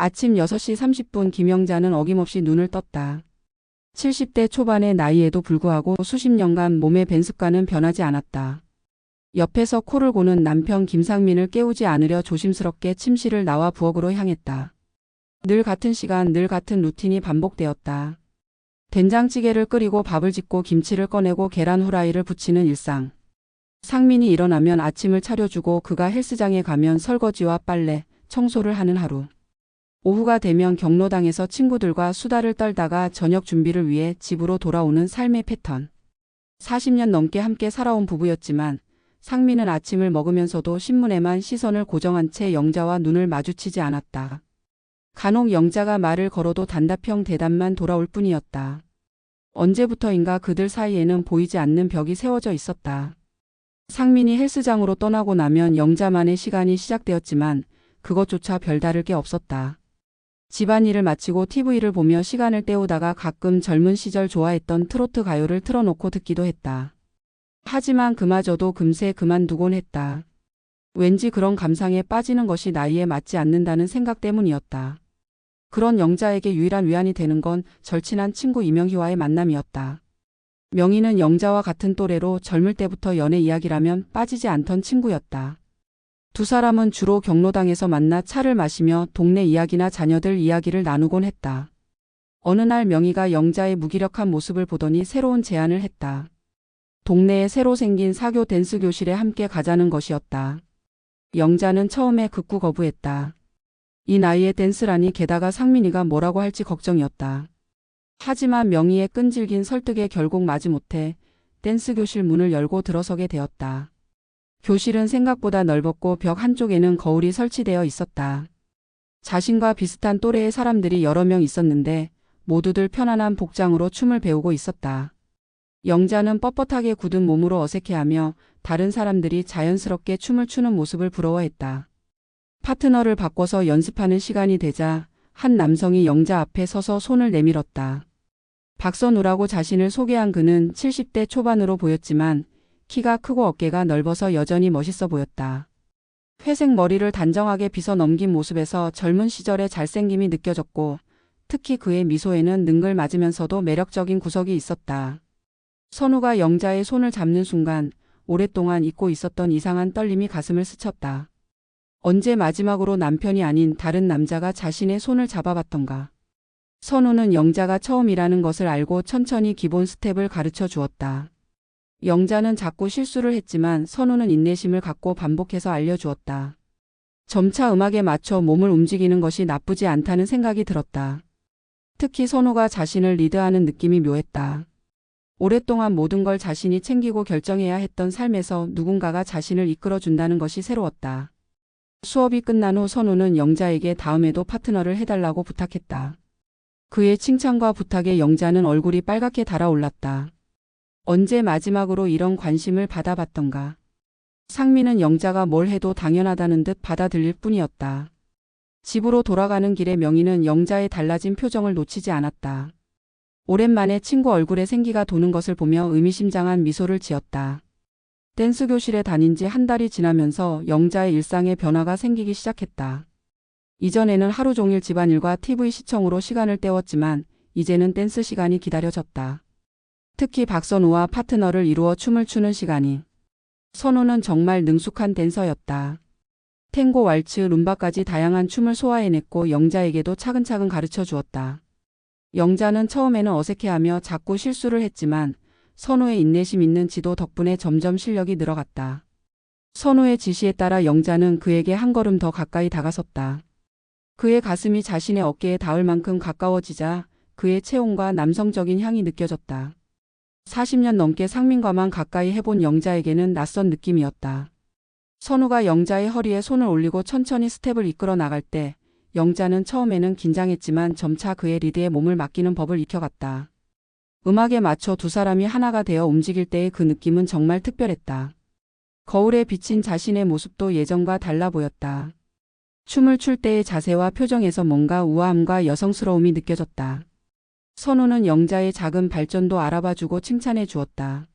아침 6시 30분 김영자는 어김없이 눈을 떴다. 70대 초반의 나이에도 불구하고 수십 년간 몸의 밴 습관은 변하지 않았다. 옆에서 코를 고는 남편 김상민을 깨우지 않으려 조심스럽게 침실을 나와 부엌으로 향했다. 늘 같은 시간, 늘 같은 루틴이 반복되었다. 된장찌개를 끓이고 밥을 짓고 김치를 꺼내고 계란 후라이를 부치는 일상. 상민이 일어나면 아침을 차려주고 그가 헬스장에 가면 설거지와 빨래, 청소를 하는 하루. 오후가 되면 경로당에서 친구들과 수다를 떨다가 저녁 준비를 위해 집으로 돌아오는 삶의 패턴. 40년 넘게 함께 살아온 부부였지만 상민은 아침을 먹으면서도 신문에만 시선을 고정한 채 영자와 눈을 마주치지 않았다. 간혹 영자가 말을 걸어도 단답형 대답만 돌아올 뿐이었다. 언제부터인가 그들 사이에는 보이지 않는 벽이 세워져 있었다. 상민이 헬스장으로 떠나고 나면 영자만의 시간이 시작되었지만 그것조차 별다를 게 없었다. 집안일을 마치고 TV를 보며 시간을 때우다가 가끔 젊은 시절 좋아했던 트로트 가요를 틀어놓고 듣기도 했다. 하지만 그마저도 금세 그만두곤 했다. 왠지 그런 감상에 빠지는 것이 나이에 맞지 않는다는 생각 때문이었다. 그런 영자에게 유일한 위안이 되는 건 절친한 친구 이명희와의 만남이었다. 명희는 영자와 같은 또래로 젊을 때부터 연애 이야기라면 빠지지 않던 친구였다. 두 사람은 주로 경로당에서 만나 차를 마시며 동네 이야기나 자녀들 이야기를 나누곤 했다. 어느 날 명희가 영자의 무기력한 모습을 보더니 새로운 제안을 했다. 동네에 새로 생긴 사교 댄스 교실에 함께 가자는 것이었다. 영자는 처음에 극구 거부했다. 이 나이에 댄스라니 게다가 상민이가 뭐라고 할지 걱정이었다. 하지만 명희의 끈질긴 설득에 결국 마지 못해 댄스 교실 문을 열고 들어서게 되었다. 교실은 생각보다 넓었고 벽 한쪽에는 거울이 설치되어 있었다. 자신과 비슷한 또래의 사람들이 여러 명 있었는데 모두들 편안한 복장으로 춤을 배우고 있었다. 영자는 뻣뻣하게 굳은 몸으로 어색해하며 다른 사람들이 자연스럽게 춤을 추는 모습을 부러워했다. 파트너를 바꿔서 연습하는 시간이 되자 한 남성이 영자 앞에 서서 손을 내밀었다. 박선우라고 자신을 소개한 그는 70대 초반으로 보였지만 키가 크고 어깨가 넓어서 여전히 멋있어 보였다. 회색 머리를 단정하게 빗어 넘긴 모습에서 젊은 시절의 잘생김이 느껴졌고 특히 그의 미소에는 능글맞으면서도 매력적인 구석이 있었다. 선우가 영자의 손을 잡는 순간 오랫동안 잊고 있었던 이상한 떨림이 가슴을 스쳤다. 언제 마지막으로 남편이 아닌 다른 남자가 자신의 손을 잡아봤던가. 선우는 영자가 처음이라는 것을 알고 천천히 기본 스텝을 가르쳐 주었다. 영자는 자꾸 실수를 했지만 선우는 인내심을 갖고 반복해서 알려주었다. 점차 음악에 맞춰 몸을 움직이는 것이 나쁘지 않다는 생각이 들었다. 특히 선우가 자신을 리드하는 느낌이 묘했다. 오랫동안 모든 걸 자신이 챙기고 결정해야 했던 삶에서 누군가가 자신을 이끌어준다는 것이 새로웠다. 수업이 끝난 후 선우는 영자에게 다음에도 파트너를 해달라고 부탁했다. 그의 칭찬과 부탁에 영자는 얼굴이 빨갛게 달아올랐다. 언제 마지막으로 이런 관심을 받아봤던가. 상민은 영자가 뭘 해도 당연하다는 듯 받아들일 뿐이었다. 집으로 돌아가는 길에 명희는 영자의 달라진 표정을 놓치지 않았다. 오랜만에 친구 얼굴에 생기가 도는 것을 보며 의미심장한 미소를 지었다. 댄스 교실에 다닌 지 한 달이 지나면서 영자의 일상에 변화가 생기기 시작했다. 이전에는 하루 종일 집안일과 TV 시청으로 시간을 때웠지만 이제는 댄스 시간이 기다려졌다. 특히 박선우와 파트너를 이루어 춤을 추는 시간이. 선우는 정말 능숙한 댄서였다. 탱고, 왈츠, 룸바까지 다양한 춤을 소화해냈고 영자에게도 차근차근 가르쳐 주었다. 영자는 처음에는 어색해하며 자꾸 실수를 했지만 선우의 인내심 있는 지도 덕분에 점점 실력이 늘어갔다. 선우의 지시에 따라 영자는 그에게 한 걸음 더 가까이 다가섰다. 그의 가슴이 자신의 어깨에 닿을 만큼 가까워지자 그의 체온과 남성적인 향이 느껴졌다. 40년 넘게 상민과만 가까이 해본 영자에게는 낯선 느낌이었다. 선우가 영자의 허리에 손을 올리고 천천히 스텝을 이끌어 나갈 때 영자는 처음에는 긴장했지만 점차 그의 리드에 몸을 맡기는 법을 익혀갔다. 음악에 맞춰 두 사람이 하나가 되어 움직일 때의 그 느낌은 정말 특별했다. 거울에 비친 자신의 모습도 예전과 달라 보였다. 춤을 출 때의 자세와 표정에서 뭔가 우아함과 여성스러움이 느껴졌다. 선우는 영자의 작은 발전도 알아봐주고 칭찬해 주었다.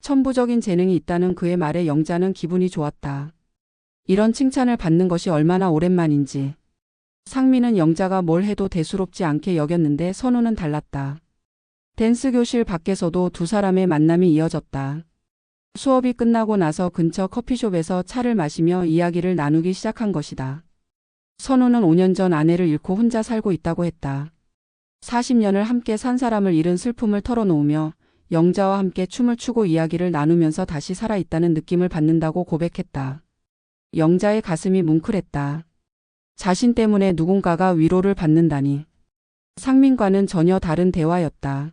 천부적인 재능이 있다는 그의 말에 영자는 기분이 좋았다. 이런 칭찬을 받는 것이 얼마나 오랜만인지. 상민은 영자가 뭘 해도 대수롭지 않게 여겼는데 선우는 달랐다. 댄스 교실 밖에서도 두 사람의 만남이 이어졌다. 수업이 끝나고 나서 근처 커피숍에서 차를 마시며 이야기를 나누기 시작한 것이다. 선우는 5년 전 아내를 잃고 혼자 살고 있다고 했다. 40년을 함께 산 사람을 잃은 슬픔을 털어놓으며 영자와 함께 춤을 추고 이야기를 나누면서 다시 살아있다는 느낌을 받는다고 고백했다. 영자의 가슴이 뭉클했다. 자신 때문에 누군가가 위로를 받는다니. 상민과는 전혀 다른 대화였다.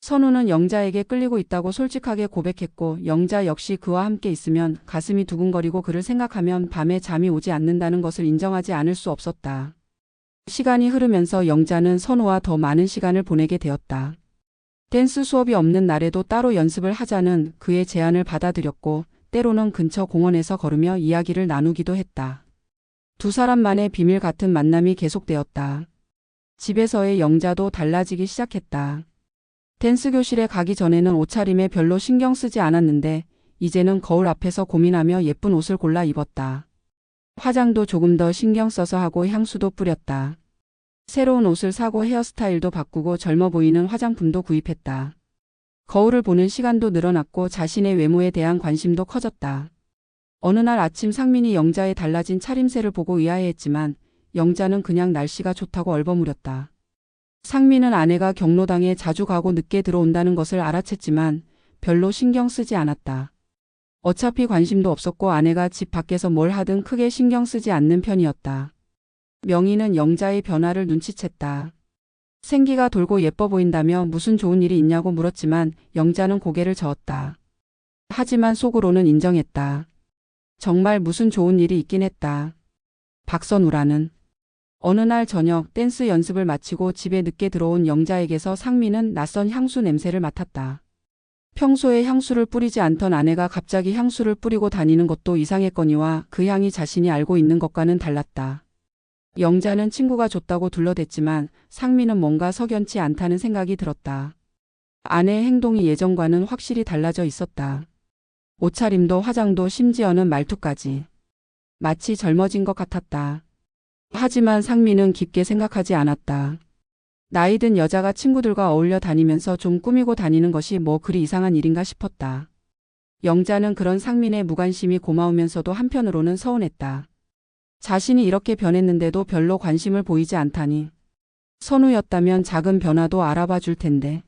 선우는 영자에게 끌리고 있다고 솔직하게 고백했고 영자 역시 그와 함께 있으면 가슴이 두근거리고 그를 생각하면 밤에 잠이 오지 않는다는 것을 인정하지 않을 수 없었다. 시간이 흐르면서 영자는 선우와 더 많은 시간을 보내게 되었다. 댄스 수업이 없는 날에도 따로 연습을 하자는 그의 제안을 받아들였고 때로는 근처 공원에서 걸으며 이야기를 나누기도 했다. 두 사람만의 비밀 같은 만남이 계속되었다. 집에서의 영자도 달라지기 시작했다. 댄스 교실에 가기 전에는 옷차림에 별로 신경 쓰지 않았는데 이제는 거울 앞에서 고민하며 예쁜 옷을 골라 입었다. 화장도 조금 더 신경 써서 하고 향수도 뿌렸다. 새로운 옷을 사고 헤어스타일도 바꾸고 젊어 보이는 화장품도 구입했다. 거울을 보는 시간도 늘어났고 자신의 외모에 대한 관심도 커졌다. 어느 날 아침 상민이 영자의 달라진 차림새를 보고 의아해했지만 영자는 그냥 날씨가 좋다고 얼버무렸다. 상민은 아내가 경로당에 자주 가고 늦게 들어온다는 것을 알아챘지만 별로 신경 쓰지 않았다. 어차피 관심도 없었고 아내가 집 밖에서 뭘 하든 크게 신경 쓰지 않는 편이었다. 명희는 영자의 변화를 눈치챘다. 생기가 돌고 예뻐 보인다며 무슨 좋은 일이 있냐고 물었지만 영자는 고개를 저었다. 하지만 속으로는 인정했다. 정말 무슨 좋은 일이 있긴 했다. 박선우라는 어느 날 저녁 댄스 연습을 마치고 집에 늦게 들어온 영자에게서 상민은 낯선 향수 냄새를 맡았다. 평소에 향수를 뿌리지 않던 아내가 갑자기 향수를 뿌리고 다니는 것도 이상했거니와 그 향이 자신이 알고 있는 것과는 달랐다. 영자는 친구가 줬다고 둘러댔지만 상민은 뭔가 석연치 않다는 생각이 들었다. 아내의 행동이 예전과는 확실히 달라져 있었다. 옷차림도 화장도 심지어는 말투까지. 마치 젊어진 것 같았다. 하지만 상민은 깊게 생각하지 않았다. 나이 든 여자가 친구들과 어울려 다니면서 좀 꾸미고 다니는 것이 뭐 그리 이상한 일인가 싶었다. 영자는 그런 상민의 무관심이 고마우면서도 한편으로는 서운했다. 자신이 이렇게 변했는데도 별로 관심을 보이지 않다니. 선우였다면 작은 변화도 알아봐 줄 텐데.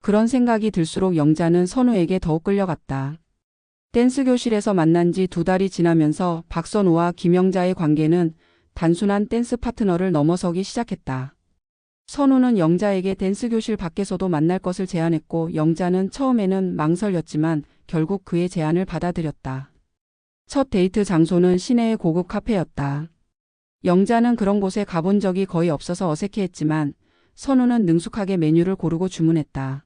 그런 생각이 들수록 영자는 선우에게 더욱 끌려갔다. 댄스 교실에서 만난 지 두 달이 지나면서 박선우와 김영자의 관계는 단순한 댄스 파트너를 넘어서기 시작했다. 선우는 영자에게 댄스 교실 밖에서도 만날 것을 제안했고 영자는 처음에는 망설였지만 결국 그의 제안을 받아들였다. 첫 데이트 장소는 시내의 고급 카페였다. 영자는 그런 곳에 가본 적이 거의 없어서 어색해했지만 선우는 능숙하게 메뉴를 고르고 주문했다.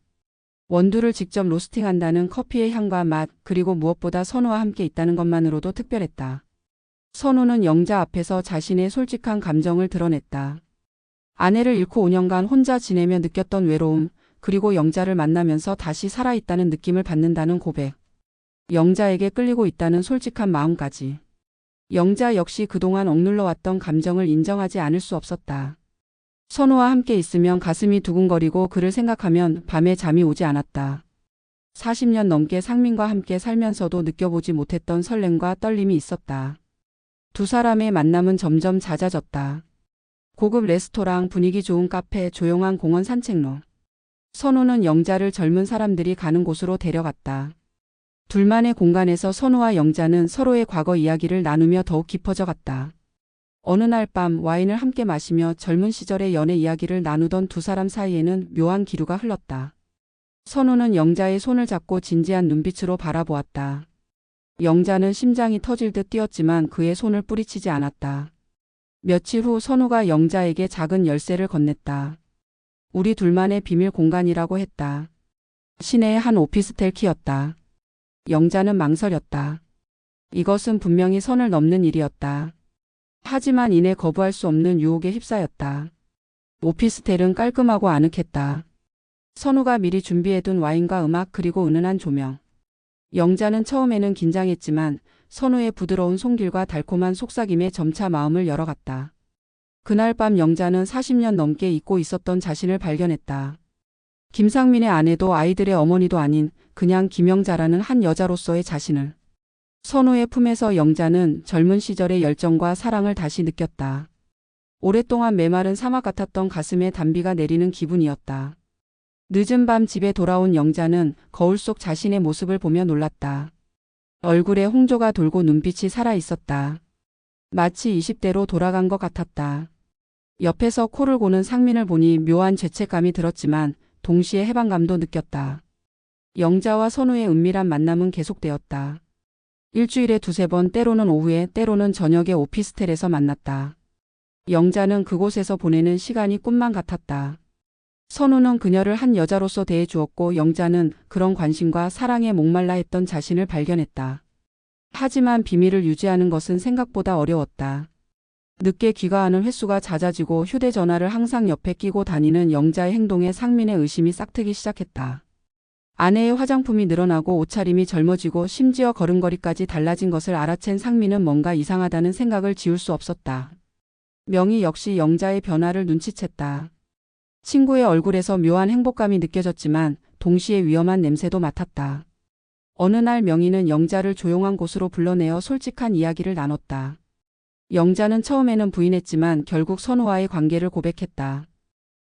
원두를 직접 로스팅한다는 커피의 향과 맛, 그리고 무엇보다 선우와 함께 있다는 것만으로도 특별했다. 선우는 영자 앞에서 자신의 솔직한 감정을 드러냈다. 아내를 잃고 5년간 혼자 지내며 느꼈던 외로움, 그리고 영자를 만나면서 다시 살아있다는 느낌을 받는다는 고백. 영자에게 끌리고 있다는 솔직한 마음까지. 영자 역시 그동안 억눌러왔던 감정을 인정하지 않을 수 없었다. 선우와 함께 있으면 가슴이 두근거리고 그를 생각하면 밤에 잠이 오지 않았다. 40년 넘게 상민과 함께 살면서도 느껴보지 못했던 설렘과 떨림이 있었다. 두 사람의 만남은 점점 잦아졌다. 고급 레스토랑, 분위기 좋은 카페, 조용한 공원 산책로. 선우는 영자를 젊은 사람들이 가는 곳으로 데려갔다. 둘만의 공간에서 선우와 영자는 서로의 과거 이야기를 나누며 더욱 깊어져 갔다. 어느 날 밤 와인을 함께 마시며 젊은 시절의 연애 이야기를 나누던 두 사람 사이에는 묘한 기류가 흘렀다. 선우는 영자의 손을 잡고 진지한 눈빛으로 바라보았다. 영자는 심장이 터질 듯 뛰었지만 그의 손을 뿌리치지 않았다. 며칠 후 선우가 영자에게 작은 열쇠를 건넸다. 우리 둘만의 비밀 공간이라고 했다. 시내의 한 오피스텔 키였다. 영자는 망설였다. 이것은 분명히 선을 넘는 일이었다. 하지만 이내 거부할 수 없는 유혹에 휩싸였다. 오피스텔은 깔끔하고 아늑했다. 선우가 미리 준비해둔 와인과 음악 그리고 은은한 조명. 영자는 처음에는 긴장했지만 선우의 부드러운 손길과 달콤한 속삭임에 점차 마음을 열어갔다. 그날 밤 영자는 40년 넘게 잊고 있었던 자신을 발견했다. 김상민의 아내도 아이들의 어머니도 아닌 그냥 김영자라는 한 여자로서의 자신을. 선우의 품에서 영자는 젊은 시절의 열정과 사랑을 다시 느꼈다. 오랫동안 메마른 사막 같았던 가슴에 단비가 내리는 기분이었다. 늦은 밤 집에 돌아온 영자는 거울 속 자신의 모습을 보며 놀랐다. 얼굴에 홍조가 돌고 눈빛이 살아 있었다. 마치 20대로 돌아간 것 같았다. 옆에서 코를 고는 상민을 보니 묘한 죄책감이 들었지만 동시에 해방감도 느꼈다. 영자와 선우의 은밀한 만남은 계속되었다. 일주일에 두세 번 때로는 오후에 때로는 저녁에 오피스텔에서 만났다. 영자는 그곳에서 보내는 시간이 꿈만 같았다. 선우는 그녀를 한 여자로서 대해 주었고 영자는 그런 관심과 사랑에 목말라 했던 자신을 발견했다. 하지만 비밀을 유지하는 것은 생각보다 어려웠다. 늦게 귀가하는 횟수가 잦아지고 휴대전화를 항상 옆에 끼고 다니는 영자의 행동에 상민의 의심이 싹트기 시작했다. 아내의 화장품이 늘어나고 옷차림이 젊어지고 심지어 걸음걸이까지 달라진 것을 알아챈 상민은 뭔가 이상하다는 생각을 지울 수 없었다. 명희 역시 영자의 변화를 눈치챘다. 친구의 얼굴에서 묘한 행복감이 느껴졌지만 동시에 위험한 냄새도 맡았다. 어느 날 명희는 영자를 조용한 곳으로 불러내어 솔직한 이야기를 나눴다. 영자는 처음에는 부인했지만 결국 선우와의 관계를 고백했다.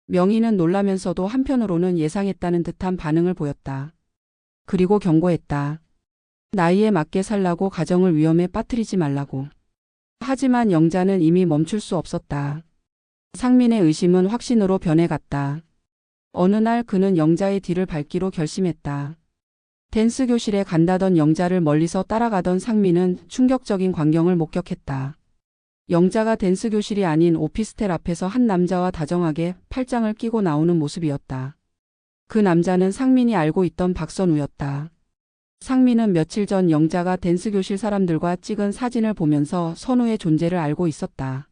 명희는 놀라면서도 한편으로는 예상했다는 듯한 반응을 보였다. 그리고 경고했다. 나이에 맞게 살라고 가정을 위험에 빠뜨리지 말라고. 하지만 영자는 이미 멈출 수 없었다. 상민의 의심은 확신으로 변해갔다. 어느 날 그는 영자의 뒤를 밟기로 결심했다. 댄스 교실에 간다던 영자를 멀리서 따라가던 상민은 충격적인 광경을 목격했다. 영자가 댄스 교실이 아닌 오피스텔 앞에서 한 남자와 다정하게 팔짱을 끼고 나오는 모습이었다. 그 남자는 상민이 알고 있던 박선우였다. 상민은 며칠 전 영자가 댄스 교실 사람들과 찍은 사진을 보면서 선우의 존재를 알고 있었다.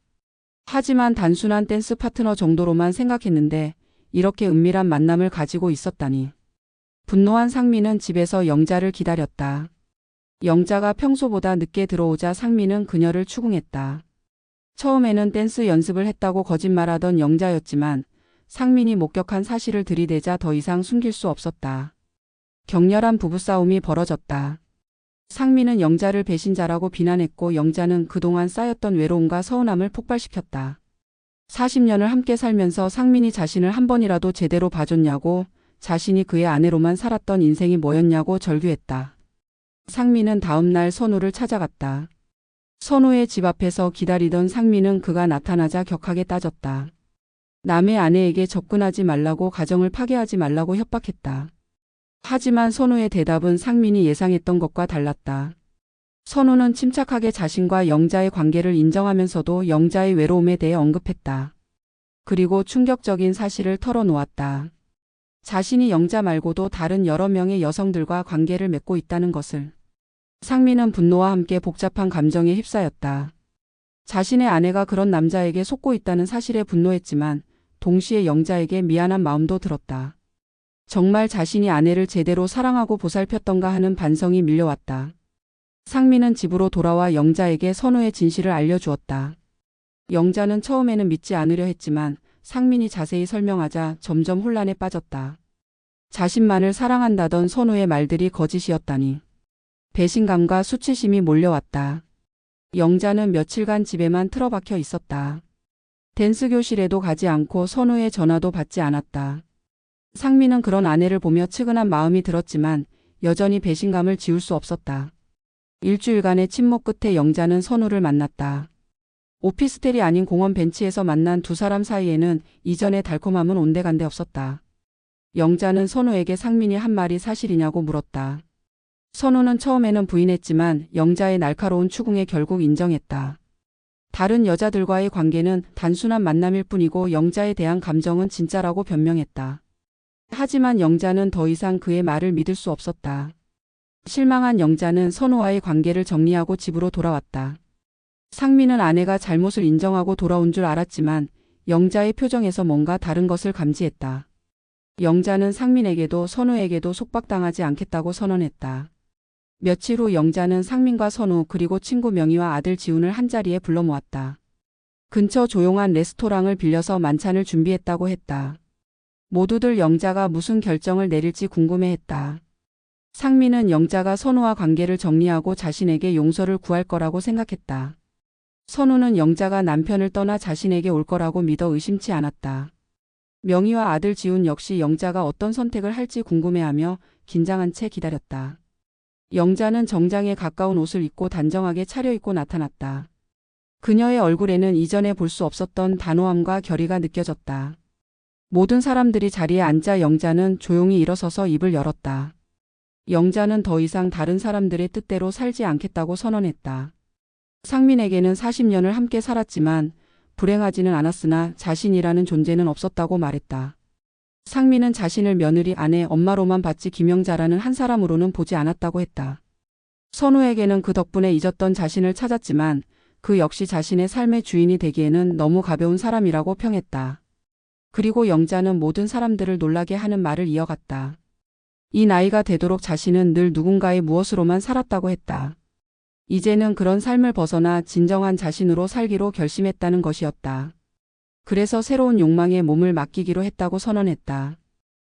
하지만 단순한 댄스 파트너 정도로만 생각했는데 이렇게 은밀한 만남을 가지고 있었다니. 분노한 상민은 집에서 영자를 기다렸다. 영자가 평소보다 늦게 들어오자 상민은 그녀를 추궁했다. 처음에는 댄스 연습을 했다고 거짓말하던 영자였지만 상민이 목격한 사실을 들이대자 더 이상 숨길 수 없었다. 격렬한 부부싸움이 벌어졌다. 상민은 영자를 배신자라고 비난했고 영자는 그동안 쌓였던 외로움과 서운함을 폭발시켰다. 40년을 함께 살면서 상민이 자신을 한 번이라도 제대로 봐줬냐고 자신이 그의 아내로만 살았던 인생이 뭐였냐고 절규했다. 상민은 다음날 선우를 찾아갔다. 선우의 집 앞에서 기다리던 상민은 그가 나타나자 격하게 따졌다. 남의 아내에게 접근하지 말라고 가정을 파괴하지 말라고 협박했다. 하지만 선우의 대답은 상민이 예상했던 것과 달랐다. 선우는 침착하게 자신과 영자의 관계를 인정하면서도 영자의 외로움에 대해 언급했다. 그리고 충격적인 사실을 털어놓았다. 자신이 영자 말고도 다른 여러 명의 여성들과 관계를 맺고 있다는 것을. 상민은 분노와 함께 복잡한 감정에 휩싸였다. 자신의 아내가 그런 남자에게 속고 있다는 사실에 분노했지만 동시에 영자에게 미안한 마음도 들었다. 정말 자신이 아내를 제대로 사랑하고 보살폈던가 하는 반성이 밀려왔다. 상민은 집으로 돌아와 영자에게 선우의 진실을 알려주었다. 영자는 처음에는 믿지 않으려 했지만 상민이 자세히 설명하자 점점 혼란에 빠졌다. 자신만을 사랑한다던 선우의 말들이 거짓이었다니. 배신감과 수치심이 몰려왔다. 영자는 며칠간 집에만 틀어박혀 있었다. 댄스 교실에도 가지 않고 선우의 전화도 받지 않았다. 상민은 그런 아내를 보며 측은한 마음이 들었지만 여전히 배신감을 지울 수 없었다. 일주일간의 침묵 끝에 영자는 선우를 만났다. 오피스텔이 아닌 공원 벤치에서 만난 두 사람 사이에는 이전의 달콤함은 온데간데 없었다. 영자는 선우에게 상민이 한 말이 사실이냐고 물었다. 선우는 처음에는 부인했지만 영자의 날카로운 추궁에 결국 인정했다. 다른 여자들과의 관계는 단순한 만남일 뿐이고 영자에 대한 감정은 진짜라고 변명했다. 하지만 영자는 더 이상 그의 말을 믿을 수 없었다. 실망한 영자는 선우와의 관계를 정리하고 집으로 돌아왔다. 상민은 아내가 잘못을 인정하고 돌아온 줄 알았지만 영자의 표정에서 뭔가 다른 것을 감지했다. 영자는 상민에게도 선우에게도 속박당하지 않겠다고 선언했다. 며칠 후 영자는 상민과 선우 그리고 친구 명희와 아들 지훈을 한자리에 불러 모았다. 근처 조용한 레스토랑을 빌려서 만찬을 준비했다고 했다. 모두들 영자가 무슨 결정을 내릴지 궁금해했다. 상민은 영자가 선우와 관계를 정리하고 자신에게 용서를 구할 거라고 생각했다. 선우는 영자가 남편을 떠나 자신에게 올 거라고 믿어 의심치 않았다. 명희와 아들 지훈 역시 영자가 어떤 선택을 할지 궁금해하며 긴장한 채 기다렸다. 영자는 정장에 가까운 옷을 입고 단정하게 차려입고 나타났다. 그녀의 얼굴에는 이전에 볼 수 없었던 단호함과 결의가 느껴졌다. 모든 사람들이 자리에 앉자 영자는 조용히 일어서서 입을 열었다. 영자는 더 이상 다른 사람들의 뜻대로 살지 않겠다고 선언했다. 상민에게는 40년을 함께 살았지만 불행하지는 않았으나 자신이라는 존재는 없었다고 말했다. 상민은 자신을 며느리 아내 엄마로만 봤지 김영자라는 한 사람으로는 보지 않았다고 했다. 선우에게는 그 덕분에 잊었던 자신을 찾았지만 그 역시 자신의 삶의 주인이 되기에는 너무 가벼운 사람이라고 평했다. 그리고 영자는 모든 사람들을 놀라게 하는 말을 이어갔다. 이 나이가 되도록 자신은 늘 누군가의 무엇으로만 살았다고 했다. 이제는 그런 삶을 벗어나 진정한 자신으로 살기로 결심했다는 것이었다. 그래서 새로운 욕망에 몸을 맡기기로 했다고 선언했다.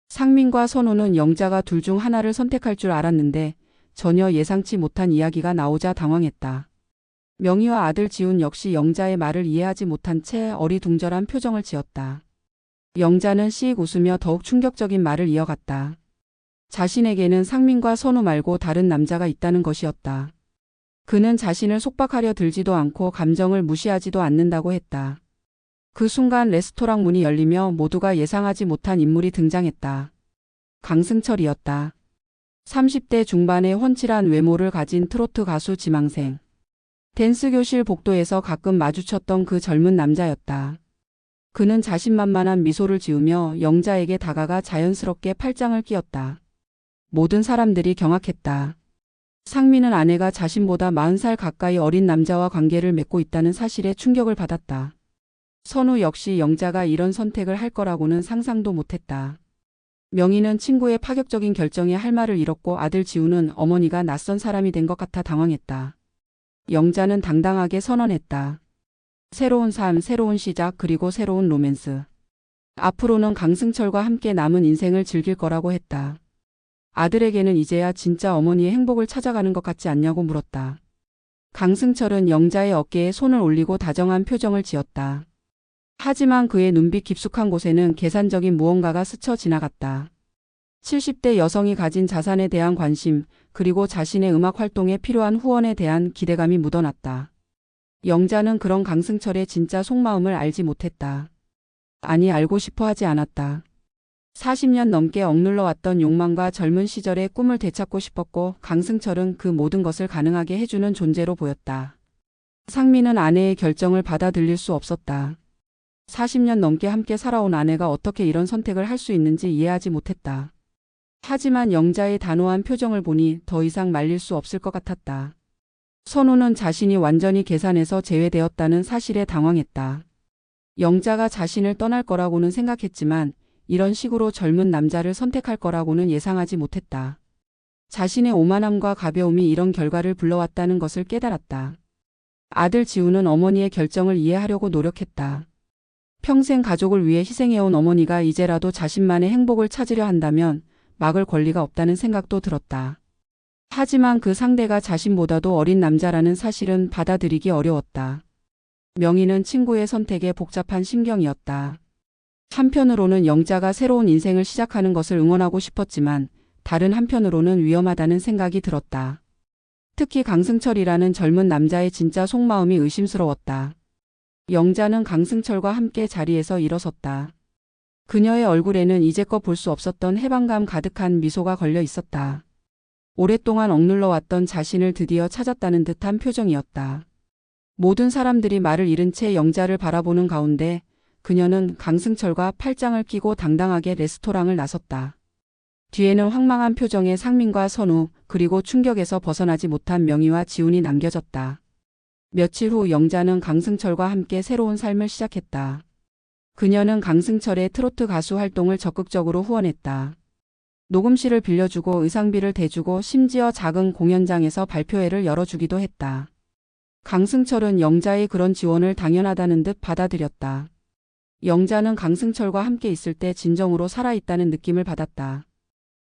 상민과 선우는 영자가 둘 중 하나를 선택할 줄 알았는데 전혀 예상치 못한 이야기가 나오자 당황했다. 명희와 아들 지훈 역시 영자의 말을 이해하지 못한 채 어리둥절한 표정을 지었다. 영자는 씩 웃으며 더욱 충격적인 말을 이어갔다. 자신에게는 상민과 선우 말고 다른 남자가 있다는 것이었다. 그는 자신을 속박하려 들지도 않고 감정을 무시하지도 않는다고 했다. 그 순간 레스토랑 문이 열리며 모두가 예상하지 못한 인물이 등장했다. 강승철이었다. 30대 중반의 훤칠한 외모를 가진 트로트 가수 지망생. 댄스 교실 복도에서 가끔 마주쳤던 그 젊은 남자였다. 그는 자신만만한 미소를 지으며 영자에게 다가가 자연스럽게 팔짱을 끼었다. 모든 사람들이 경악했다. 상민은 아내가 자신보다 40살 가까이 어린 남자와 관계를 맺고 있다는 사실에 충격을 받았다. 선우 역시 영자가 이런 선택을 할 거라고는 상상도 못했다. 명희는 친구의 파격적인 결정에 할 말을 잃었고 아들 지우는 어머니가 낯선 사람이 된 것 같아 당황했다. 영자는 당당하게 선언했다. 새로운 삶, 새로운 시작, 그리고 새로운 로맨스. 앞으로는 강승철과 함께 남은 인생을 즐길 거라고 했다. 아들에게는 이제야 진짜 어머니의 행복을 찾아가는 것 같지 않냐고 물었다. 강승철은 영자의 어깨에 손을 올리고 다정한 표정을 지었다. 하지만 그의 눈빛 깊숙한 곳에는 계산적인 무언가가 스쳐 지나갔다. 70대 여성이 가진 자산에 대한 관심, 그리고 자신의 음악 활동에 필요한 후원에 대한 기대감이 묻어났다. 영자는 그런 강승철의 진짜 속마음을 알지 못했다. 아니 알고 싶어 하지 않았다. 40년 넘게 억눌러 왔던 욕망과 젊은 시절의 꿈을 되찾고 싶었고 강승철은 그 모든 것을 가능하게 해주는 존재로 보였다. 상민은 아내의 결정을 받아들일 수 없었다. 40년 넘게 함께 살아온 아내가 어떻게 이런 선택을 할 수 있는지 이해하지 못했다. 하지만 영자의 단호한 표정을 보니 더 이상 말릴 수 없을 것 같았다. 선우는 자신이 완전히 계산에서 제외되었다는 사실에 당황했다. 영자가 자신을 떠날 거라고는 생각했지만 이런 식으로 젊은 남자를 선택할 거라고는 예상하지 못했다. 자신의 오만함과 가벼움이 이런 결과를 불러왔다는 것을 깨달았다. 아들 지우는 어머니의 결정을 이해하려고 노력했다. 평생 가족을 위해 희생해온 어머니가 이제라도 자신만의 행복을 찾으려 한다면 막을 권리가 없다는 생각도 들었다. 하지만 그 상대가 자신보다도 어린 남자라는 사실은 받아들이기 어려웠다. 명희는 친구의 선택에 복잡한 심경이었다. 한편으로는 영자가 새로운 인생을 시작하는 것을 응원하고 싶었지만 다른 한편으로는 위험하다는 생각이 들었다. 특히 강승철이라는 젊은 남자의 진짜 속마음이 의심스러웠다. 영자는 강승철과 함께 자리에서 일어섰다. 그녀의 얼굴에는 이제껏 볼 수 없었던 해방감 가득한 미소가 걸려 있었다. 오랫동안 억눌러 왔던 자신을 드디어 찾았다는 듯한 표정이었다. 모든 사람들이 말을 잃은 채 영자를 바라보는 가운데 그녀는 강승철과 팔짱을 끼고 당당하게 레스토랑을 나섰다. 뒤에는 황망한 표정의 상민과 선우 그리고 충격에서 벗어나지 못한 명희와 지훈이 남겨졌다. 며칠 후 영자는 강승철과 함께 새로운 삶을 시작했다. 그녀는 강승철의 트로트 가수 활동을 적극적으로 후원했다. 녹음실을 빌려주고 의상비를 대주고 심지어 작은 공연장에서 발표회를 열어주기도 했다. 강승철은 영자의 그런 지원을 당연하다는 듯 받아들였다. 영자는 강승철과 함께 있을 때 진정으로 살아있다는 느낌을 받았다.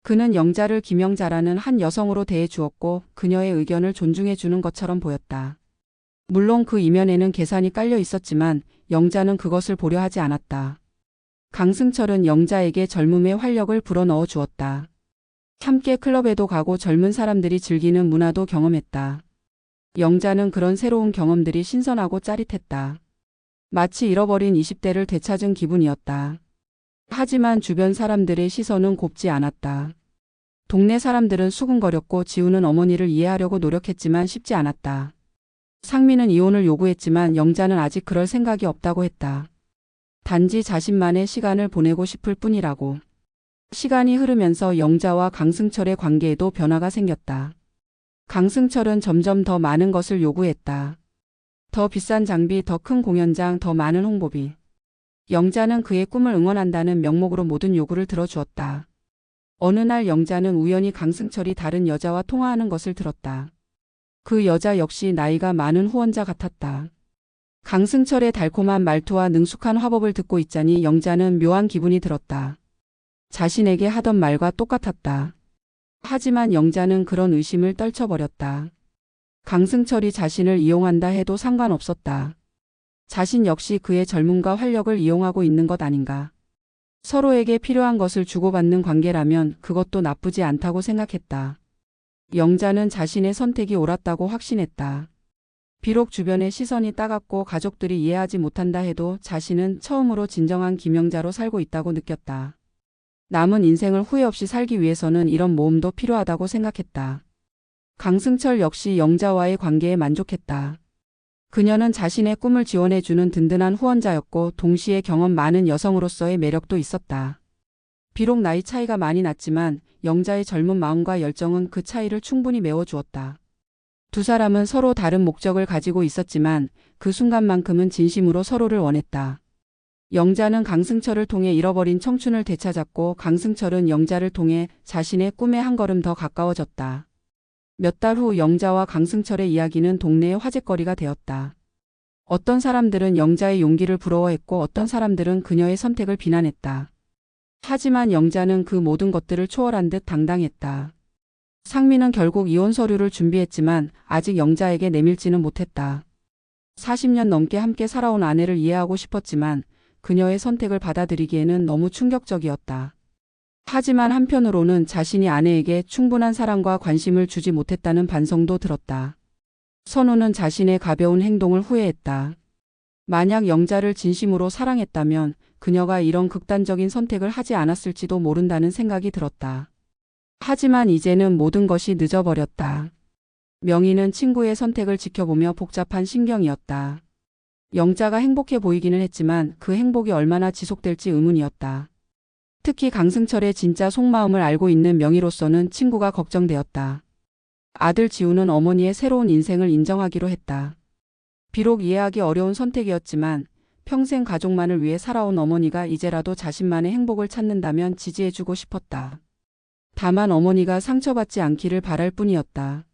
그는 영자를 김영자라는 한 여성으로 대해 주었고 그녀의 의견을 존중해 주는 것처럼 보였다. 물론 그 이면에는 계산이 깔려 있었지만 영자는 그것을 보려 하지 않았다. 강승철은 영자에게 젊음의 활력을 불어넣어 주었다. 함께 클럽에도 가고 젊은 사람들이 즐기는 문화도 경험했다. 영자는 그런 새로운 경험들이 신선하고 짜릿했다. 마치 잃어버린 20대를 되찾은 기분이었다. 하지만 주변 사람들의 시선은 곱지 않았다. 동네 사람들은 수군거렸고 지우는 어머니를 이해하려고 노력했지만 쉽지 않았다. 상민은 이혼을 요구했지만 영자는 아직 그럴 생각이 없다고 했다. 단지 자신만의 시간을 보내고 싶을 뿐이라고. 시간이 흐르면서 영자와 강승철의 관계에도 변화가 생겼다. 강승철은 점점 더 많은 것을 요구했다. 더 비싼 장비, 더 큰 공연장, 더 많은 홍보비. 영자는 그의 꿈을 응원한다는 명목으로 모든 요구를 들어주었다. 어느 날 영자는 우연히 강승철이 다른 여자와 통화하는 것을 들었다. 그 여자 역시 나이가 많은 후원자 같았다. 강승철의 달콤한 말투와 능숙한 화법을 듣고 있자니 영자는 묘한 기분이 들었다. 자신에게 하던 말과 똑같았다. 하지만 영자는 그런 의심을 떨쳐버렸다. 강승철이 자신을 이용한다 해도 상관없었다. 자신 역시 그의 젊음과 활력을 이용하고 있는 것 아닌가. 서로에게 필요한 것을 주고받는 관계라면 그것도 나쁘지 않다고 생각했다. 영자는 자신의 선택이 옳았다고 확신했다. 비록 주변의 시선이 따갑고 가족들이 이해하지 못한다 해도 자신은 처음으로 진정한 김영자로 살고 있다고 느꼈다. 남은 인생을 후회 없이 살기 위해서는 이런 모험도 필요하다고 생각했다. 강승철 역시 영자와의 관계에 만족했다. 그녀는 자신의 꿈을 지원해주는 든든한 후원자였고 동시에 경험 많은 여성으로서의 매력도 있었다. 비록 나이 차이가 많이 났지만 영자의 젊은 마음과 열정은 그 차이를 충분히 메워주었다. 두 사람은 서로 다른 목적을 가지고 있었지만 그 순간만큼은 진심으로 서로를 원했다. 영자는 강승철을 통해 잃어버린 청춘을 되찾았고 강승철은 영자를 통해 자신의 꿈에 한 걸음 더 가까워졌다. 몇 달 후 영자와 강승철의 이야기는 동네의 화제거리가 되었다. 어떤 사람들은 영자의 용기를 부러워했고 어떤 사람들은 그녀의 선택을 비난했다. 하지만 영자는 그 모든 것들을 초월한 듯 당당했다. 상민은 결국 이혼 서류를 준비했지만 아직 영자에게 내밀지는 못했다. 40년 넘게 함께 살아온 아내를 이해하고 싶었지만 그녀의 선택을 받아들이기에는 너무 충격적이었다. 하지만 한편으로는 자신이 아내에게 충분한 사랑과 관심을 주지 못했다는 반성도 들었다. 선우는 자신의 가벼운 행동을 후회했다. 만약 영자를 진심으로 사랑했다면 그녀가 이런 극단적인 선택을 하지 않았을지도 모른다는 생각이 들었다. 하지만 이제는 모든 것이 늦어버렸다. 명희는 친구의 선택을 지켜보며 복잡한 신경이었다. 영자가 행복해 보이기는 했지만 그 행복이 얼마나 지속될지 의문이었다. 특히 강승철의 진짜 속마음을 알고 있는 명희로서는 친구가 걱정되었다. 아들 지우는 어머니의 새로운 인생을 인정하기로 했다. 비록 이해하기 어려운 선택이었지만 평생 가족만을 위해 살아온 어머니가 이제라도 자신만의 행복을 찾는다면 지지해주고 싶었다. 다만 어머니가 상처받지 않기를 바랄 뿐이었다.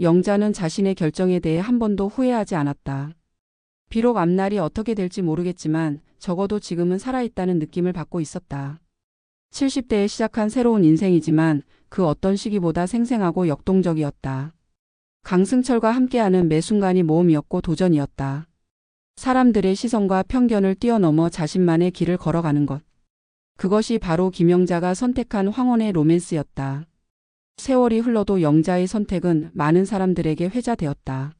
영자는 자신의 결정에 대해 한 번도 후회하지 않았다. 비록 앞날이 어떻게 될지 모르겠지만 적어도 지금은 살아있다는 느낌을 받고 있었다. 70대에 시작한 새로운 인생이지만 그 어떤 시기보다 생생하고 역동적이었다. 강승철과 함께하는 매 순간이 모험이었고 도전이었다. 사람들의 시선과 편견을 뛰어넘어 자신만의 길을 걸어가는 것. 그것이 바로 김영자가 선택한 황혼의 로맨스였다. 세월이 흘러도 영자의 선택은 많은 사람들에게 회자되었다.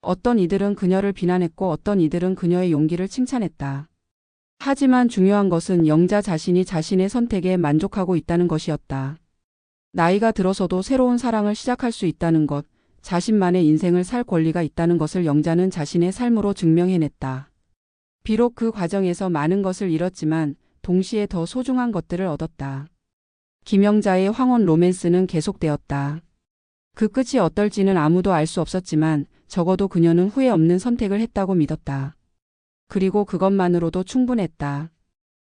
어떤 이들은 그녀를 비난했고 어떤 이들은 그녀의 용기를 칭찬했다. 하지만 중요한 것은 영자 자신이 자신의 선택에 만족하고 있다는 것이었다. 나이가 들어서도 새로운 사랑을 시작할 수 있다는 것, 자신만의 인생을 살 권리가 있다는 것을 영자는 자신의 삶으로 증명해냈다. 비록 그 과정에서 많은 것을 잃었지만 동시에 더 소중한 것들을 얻었다. 김영자의 황혼 로맨스는 계속되었다. 그 끝이 어떨지는 아무도 알 수 없었지만 적어도 그녀는 후회 없는 선택을 했다고 믿었다. 그리고 그것만으로도 충분했다.